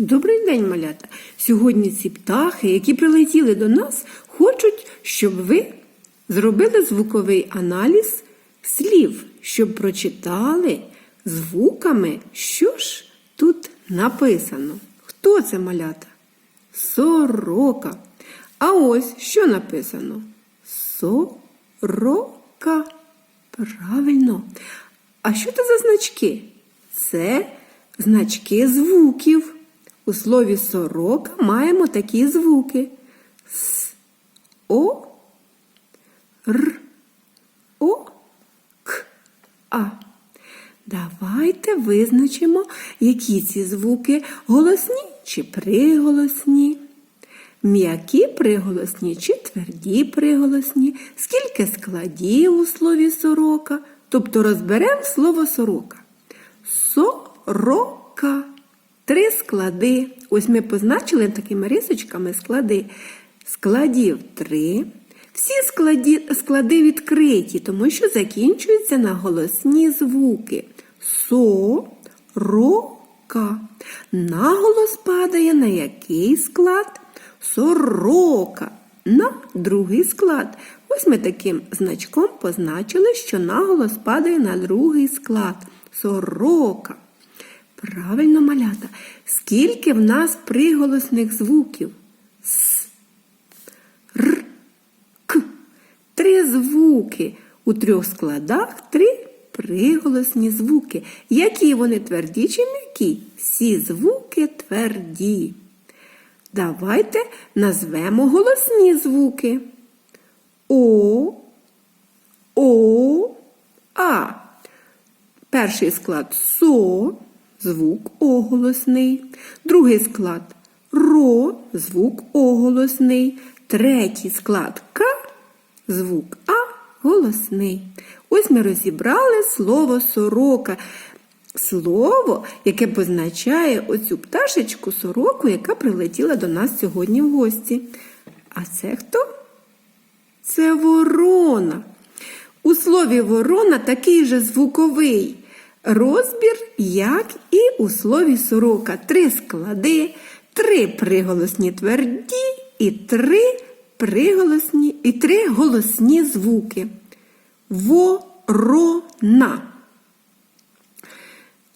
Добрий день, малята! Сьогодні ці птахи, які прилетіли до нас, хочуть, щоб ви зробили звуковий аналіз слів, щоб прочитали звуками, що ж тут написано. Хто це малята? Сорока. А ось що написано? Сорока. Правильно. А що це за значки? Це значки звуків. У слові сорока маємо такі звуки: С, О, Р, О, К, А. Давайте визначимо, які ці звуки голосні чи приголосні. М'які приголосні чи тверді приголосні, скільки складів у слові сорока, тобто розберемо слово сорока. Сорока. Склади. Ось ми позначили такими рисочками склади. Складів три. Всі складі, склади відкриті, тому що закінчуються на голосні звуки. Со, ро, ка. Наголос падає на який склад? Сорока. На другий склад. Ось ми таким значком позначили, що наголос падає на другий склад. Сорока. Правильно, малята. Скільки в нас приголосних звуків? С, Р, К. Три звуки. У трьох складах три приголосні звуки. Які вони тверді чи м'які? Всі звуки тверді. Давайте назвемо голосні звуки. О, О, А. Перший склад со, звук оголосний. Другий склад ро, звук оголосний. Третій склад К, звук А голосний. Ось ми розібрали слово сорока. Слово, яке позначає оцю пташечку сороку, яка прилетіла до нас сьогодні в гості. А це хто? Це ворона. У слові ворона такий же звуковий розбір, як і у слові сорока. Три склади, три приголосні тверді і три приголосні і три голосні звуки. Ворона.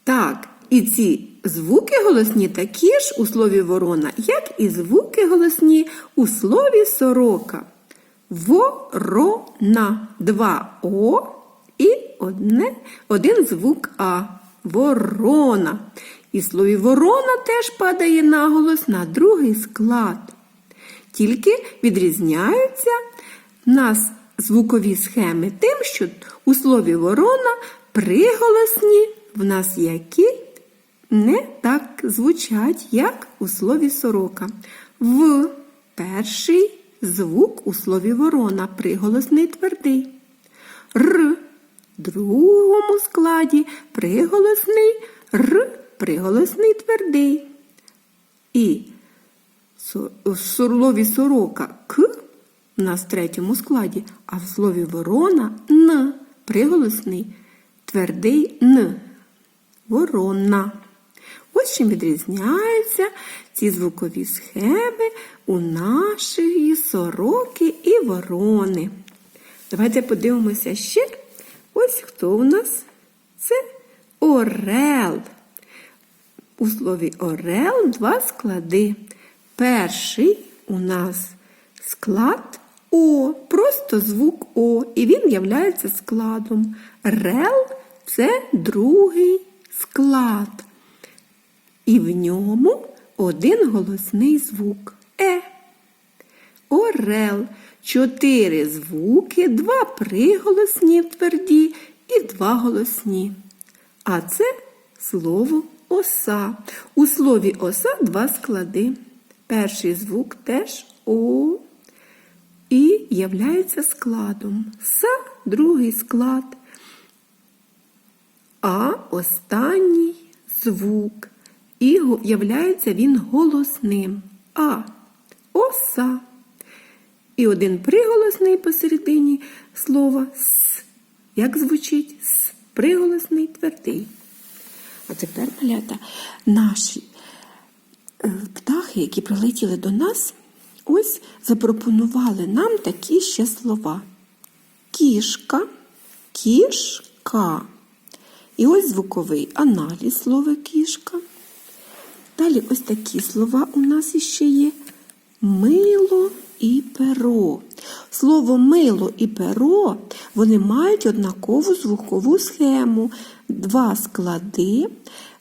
Так, і ці звуки голосні такі ж у слові ворона, як і звуки голосні у слові сорока. Ворона. Два О одне, один звук А. Ворона. І слові ворона теж падає наголос на другий склад. Тільки відрізняються в нас звукові схеми тим, що у слові ворона приголосні в нас які не так звучать, як у слові сорока. В перший звук у слові ворона приголосний твердий. Р другому складі приголосний Р приголосний твердий. І в слові сорока К у нас в третьому складі, а в слові ворона Н приголосний твердий Н. Ворона. Ось чим відрізняються ці звукові схеми у нашої сороки і ворони. Давайте подивимося ще. Ось хто у нас? Це орел. У слові орел два склади. Перший у нас склад О, просто звук О, і він являється складом. Рел це другий склад. І в ньому один голосний звук Е. Орел. Чотири звуки, два приголосні тверді і два голосні. А це слово оса. У слові оса два склади. Перший звук теж О і являється складом. Са другий склад. А останній звук. І являється він голосним. А. Оса. І один приголосний посередині слова С. Як звучить С? Приголосний твердий. А тепер, малята, наші птахи, які прилетіли до нас, ось запропонували нам такі ще слова. Кішка, кішка. І ось звуковий аналіз слова кішка. Далі ось такі слова у нас іще є. Мило і перо. Слово мило і перо вони мають однакову звукову схему. Два склади,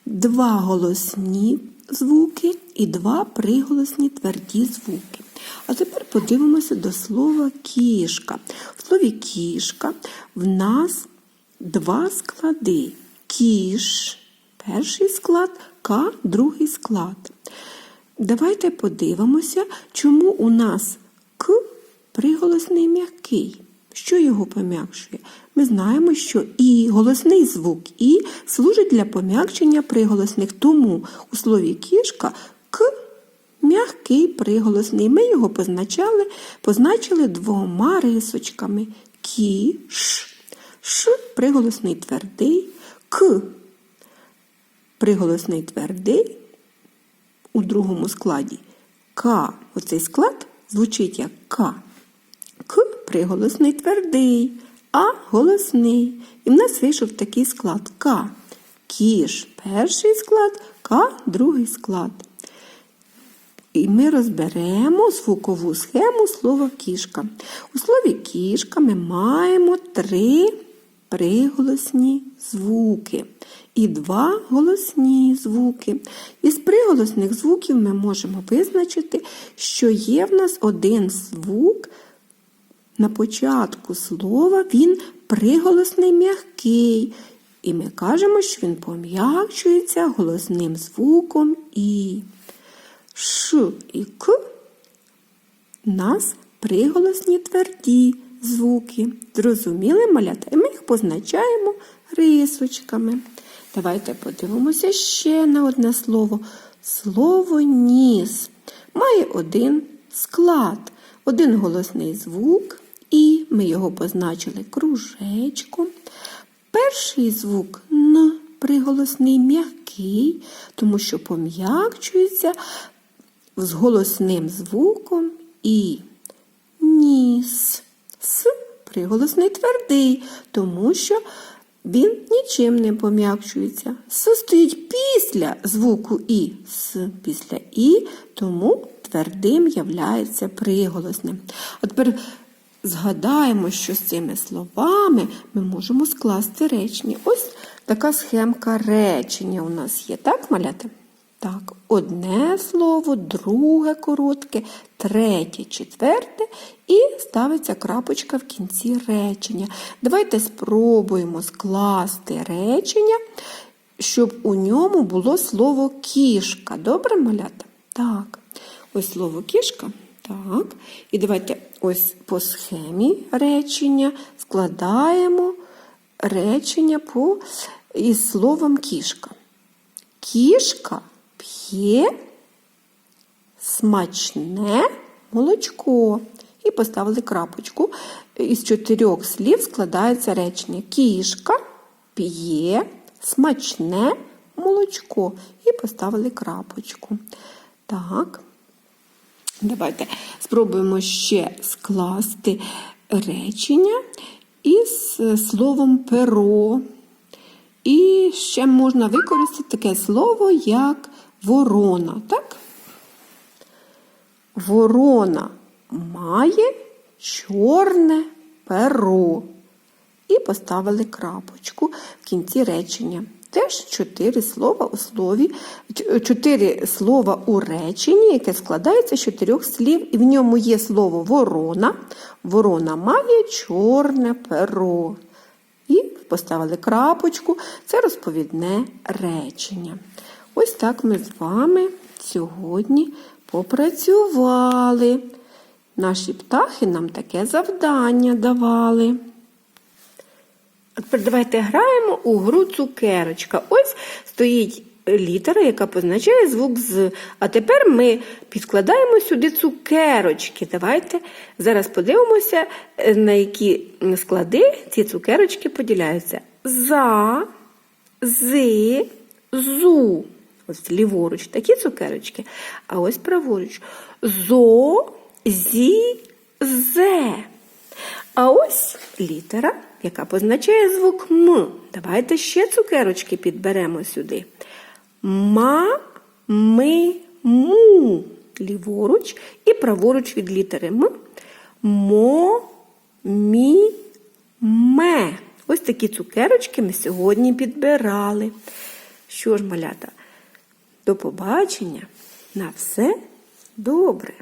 два голосні звуки і два приголосні тверді звуки. А тепер подивимося до слова кішка. В слові кішка в нас два склади. Кіш, перший склад, К, другий склад. Давайте подивимося, чому у нас приголосний м'який. Що його пом'якшує? Ми знаємо, що і голосний звук І служить для пом'якшення приголосних. Тому у слові кішка К м'який приголосний. Ми його позначали, позначили двома рисочками. Кі-ш. Ш приголосний твердий, К приголосний твердий у другому складі. К. Оцей склад звучить як К. Приголосний твердий, А голосний. І в нас вийшов такий склад К. Кіш перший склад, К другий склад. І ми розберемо звукову схему слова кішка. У слові кішка ми маємо три приголосні звуки і два голосні звуки. Із приголосних звуків ми можемо визначити, що є в нас один звук на початку слова, він приголосний м'який. І ми кажемо, що він пом'якчується голосним звуком І. Ш і К у нас приголосні тверді звуки. Зрозуміли малята? І ми їх позначаємо рисочками. Давайте подивимося ще на одне слово. Слово ніс має один склад, один голосний звук, і ми його позначили кружечком. Перший звук Н приголосний м'який, тому що пом'якчується з голосним звуком І. Ніс. С приголосний твердий, тому що він нічим не пом'якчується. С стоїть після звуку І. С після І, тому твердим являється приголосним. А тепер згадаємо, що з цими словами ми можемо скласти речення. Ось така схемка речення у нас є, так, маляти? Так, одне слово, друге коротке, третє, четверте і ставиться крапочка в кінці речення. Давайте спробуємо скласти речення, щоб у ньому було слово кішка. Добре, малята? Так. Ось слово кішка. Так. І давайте ось по схемі речення складаємо речення по, із словом кішка. Кішка п'є смачне молочко. І поставили крапочку. Із чотирьох слів складається речення. Кішка п'є смачне молочко. І поставили крапочку. Так. Давайте спробуємо ще скласти речення із словом перо. І ще можна використати таке слово, як ворона. Так? Ворона має чорне перо. І поставили крапочку в кінці речення. Теж чотири слова у слові, чотири слова у реченні, яке складається з чотирьох слів, і в ньому є слово ворона. Ворона має чорне перо. І поставили крапочку. Це розповідне речення. Ось так ми з вами сьогодні попрацювали. Наші птахи нам таке завдання давали. А тепер давайте граємо у гру цукерочка. Ось стоїть літера, яка позначає звук з. А тепер ми підкладаємо сюди цукерочки. Давайте зараз подивимося, на які склади ці цукерочки поділяються. За, зи, зу. Ось ліворуч такі цукерочки. А ось праворуч. Зо, зі, зе. А ось літера, яка позначає звук М. Давайте ще цукерочки підберемо сюди. Ма, ми, му. Ліворуч і праворуч від літери М. Мо, мі, ме. Ось такі цукерочки ми сьогодні підбирали. Що ж, малята, до побачення. На все добре.